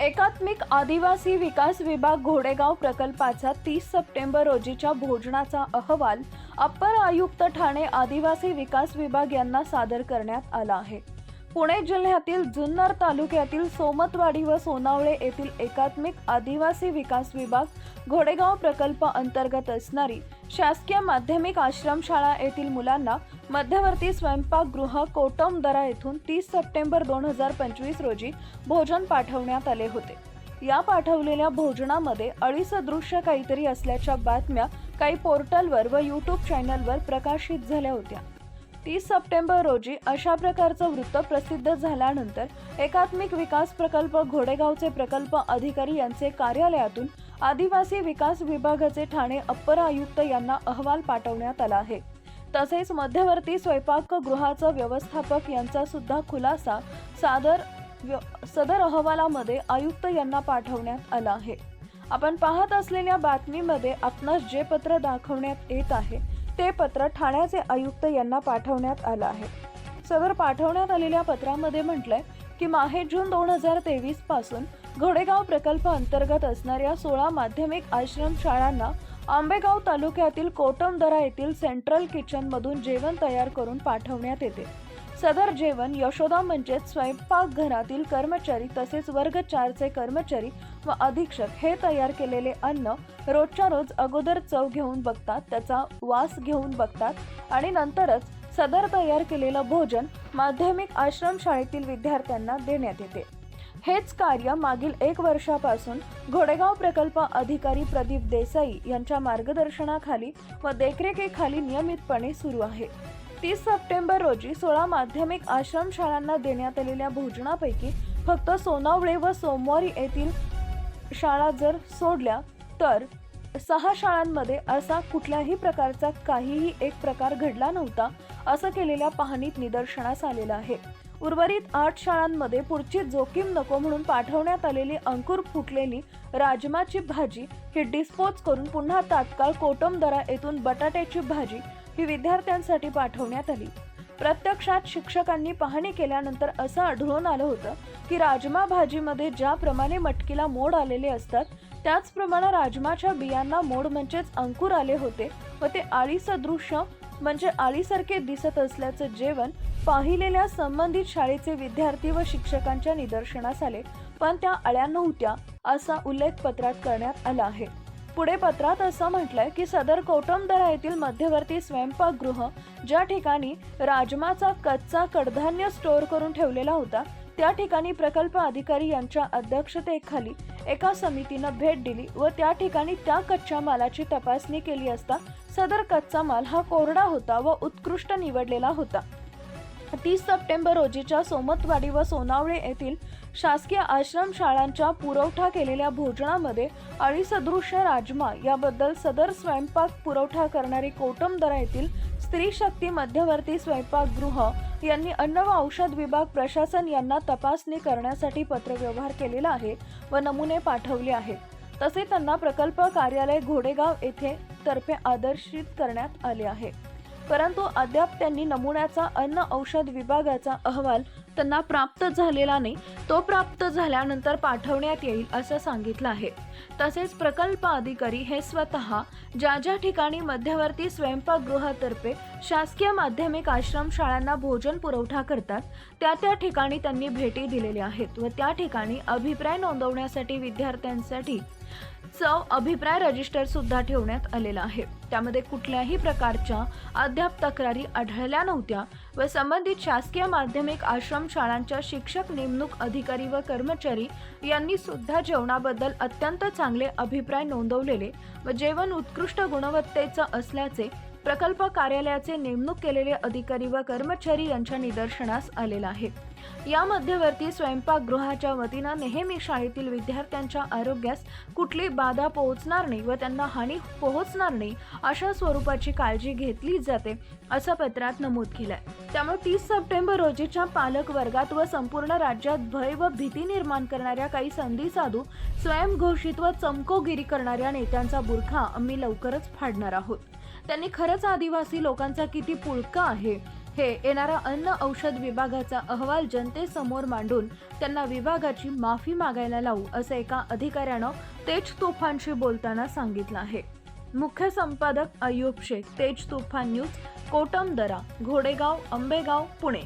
एकात्मिक आदिवासी विकास विभाग घोडेगाव प्रकल्पाचा तीस सप्टेंबर रोजीच्या भोजनाचा अहवाल अप्पर आयुक्त ठाणे आदिवासी विकास विभाग यांना सादर करण्यात आला आहे. पुणे जिल्ह्यातील जुन्नर तालुक्यातील सोमतवाडी व सोनावळे येथील एकात्मिक आदिवासी विकास विभाग घोडेगाव प्रकल्प अंतर्गत असणारी शासकीय माध्यमिक आश्रमशाळा येथील मुलांना मध्यवर्ती स्वयंपाकगृह कोटमदरा येथून तीस सप्टेंबर दोन हजार पंचवीस रोजी भोजन पाठवण्यात आले होते. या पाठवलेल्या भोजनामध्ये अळीसदृश्य काहीतरी असल्याच्या बातम्या काही पोर्टलवर व यूट्यूब चॅनलवर प्रकाशित झाल्या होत्या. तीस सप्टेंबर रोजी अशा प्रकारचं वृत्त प्रसिद्ध झाल्यानंतर एकात्मिक विकास प्रकल्प घोडेगावचे प्रकल्प अधिकारी यांचे कार्यालयातून आदिवासी विकास विभागाचे ठाणे अप्पर आयुक्त यांना अहवाल पाठवण्यात आला आहे. तसेच मध्यवर्ती स्वयंपाकगृहाचं व्यवस्थापक यांचा सुद्धा खुलासा सादर व्य- सदर अहवालामध्ये आयुक्त यांना पाठवण्यात आला आहे. आपण पाहत असलेल्या बातमीमध्ये आपणास जे पत्र दाखवण्यात येत आहे ते पत्र ठाण्याचे आयुक्त यांना पाठवण्यात आलं आहे. सदर पाठवण्यात आलेल्या पत्रामध्ये म्हटलंय की माहे जून दोन हजार तेवीसपासून घोडेगाव प्रकल्प अंतर्गत असणाऱ्या सोळा माध्यमिक आश्रम शाळांना आंबेगाव तालुक्यातील कोटमदरा येथील सेंट्रल किचनमधून जेवण तयार करून पाठवण्यात येते. सदर जेवण यशोदा म्हणजेच स्वयंपाकघरातील कर्मचारी तसेच वर्ग चारचे कर्मचारी व अधीक्षक हे तयार केलेले अन्न रोजच्या रोज अगोदर चव घेऊन बघतात त्याचा वास घेऊन बघतात आणि नंतरच सदर तयार केलेलं भोजन माध्यमिक आश्रमशाळेतील विद्यार्थ्यांना देण्यात येते. हेच कार्य मागील एक वर्षापासून घोडेगाव प्रकल्प अधिकारी प्रदीप देसाई यांच्या मार्गदर्शनाखाली व देखरेखीखाली नियमितपणे सुरू आहे. तीस सप्टेंबर रोजी सोळा माध्यमिक आश्रमशाळांना देण्यात आलेल्या भोजनापैकी फक्त सोनावळे व सोमवारी येथील शाळा जर सोडल्या तर सहा शाळांमध्ये असा कुठल्याही प्रकारचा काहीही एक प्रकार घडला नव्हता असं केलेल्या पाहणीत निदर्शनास आलेलं आहे. उर्वरित आठ शाळांमध्ये पुढची जोखीम नको म्हणून पाठवण्यात आलेली अंकुर फुटलेली राजमाची भाजी ही डिस्पोज करून पुन्हा तात्काळ कोटमदरा येथून बटाट्याची भाजी ही विद्यार्थ्यांसाठी पाठवण्यात आली. प्रत्यक्षात शिक्षकांनी पाहणी केल्यानंतर असं आढळून आलं होतं की राजमा भाजीमध्ये ज्याप्रमाणे मटकीला मोड आलेले असतात त्याचप्रमाणे राजमाच्या बियांना मोड म्हणजेच अंकुर आले होते व ते आळीसदृश्य म्हणजे आळीसारखे दिसत असल्याचं जेवण पाहिलेल्या संबंधित शाळेचे विद्यार्थी व शिक्षकांच्या निदर्शनास आले. पण त्या अळ्या नव्हत्या असा उल्लेख पत्रात करण्यात आला आहे. पुढे पत्रात असं म्हटलंय की सदर कोटमदरा येथील मध्यवर्ती स्वयंपाकगृह ज्या ठिकाणी राजमाचा कच्चा कडधान्य स्टोअर करून ठेवलेला होता त्या ठिकाणी प्रकल्प अधिकारी यांच्या अध्यक्षतेखाली एका समितीनं भेट दिली व त्या ठिकाणी त्या कच्च्या मालाची तपासणी केली असता सदर कच्चा माल हा कोरडा होता व उत्कृष्ट निवडलेला होता. तीस सप्टेंबर रोजीच्या सोमतवाडी व सोनावळे येथील शासकीय आश्रम शाळांच्या पुरवठा केलेल्या भोजनामध्ये अळीसदृश्य राजमा याबद्दल सदर स्वयंपाक पुरवठा करणारी कोटमदरा येथील स्त्री शक्ती मध्यवर्ती स्वयंपाकगृह यांनी अन्न व औषध विभाग प्रशासन यांना तपासणी करण्यासाठी पत्रव्यवहार केलेला आहे व नमुने पाठवले आहेत. तसे त्यांना प्रकल्प कार्यालय घोडेगाव येथे तर्फे आदर्शित करण्यात आले आहे. परंतु अद्याप त्यांनी नमुन्याचा अन्न औषध विभागाचा अहवाल त्यांना प्राप्त झालेला नाही. तो प्राप्त झाल्यानंतर पाठवण्यात येईल असं सांगितलं आहे. तसेच प्रकल्प अधिकारी हे स्वतः ज्या ज्या ठिकाणी मध्यवर्ती स्वयंपाकगृहातर्फे शासकीय माध्यमिक आश्रम शाळांना भोजन पुरवठा करतात त्या त्या ठिकाणी त्यांनी भेटी दिलेल्या आहेत व त्या ठिकाणी अभिप्राय नोंदवण्यासाठी विद्यार्थ्यांसाठी चव अभिप्राय रजिस्टर सुद्धा ठेवण्यात आलेला आहे. त्यामध्ये कुठल्याही प्रकारच्या अद्याप तक्रारी आढळल्या नव्हत्या व संबंधित शासकीय माध्यमिक आश्रम शाळांच्या शिक्षक नेमणूक अधिकारी व कर्मचारी यांनी सुद्धा जेवणाबद्दल अत्यंत चांगले अभिप्राय नोंदवलेले व जेवण उत्कृष्ट गुणवत्तेचं असल्याचे प्रकल्प कार्यालयाचे नेमणूक केलेले अधिकारी व कर्मचारी यांच्या निदर्शनास आलेला आहे. या मध्यवर्ती स्वयंपाकगृहाच्या वतीनं नेहमी शाळेतील विद्यार्थ्यांच्या आरोग्यास कुठली बाधा पोहोचणार नाही व त्यांना हानी पोहोचणार नाही अशा स्वरूपाची काळजी घेतली जाते असं पत्रात नमूद केलंय. त्यामुळे तीस सप्टेंबर रोजीच्या पालक वर्गात व संपूर्ण राज्यात भय व भीती निर्माण करणाऱ्या काही संधी साधू स्वयंघोषित व चमकोगिरी करणाऱ्या नेत्यांचा बुरखा आम्ही लवकरच फाडणार आहोत. त्यांनी खरंच आदिवासी लोकांचा किती पुळका आहे? हे येणारा अन्न औषध विभागाचा अहवाल जनतेसमोर मांडून त्यांना विभागाची माफी मागायला लावू असं एका अधिकाऱ्यानं तेज तुफानशी बोलताना सांगितलं आहे. मुख्य संपादक अय्यूब शेख तेज तुफान न्यूज कोटमदरा घोडेगाव आंबेगाव पुणे.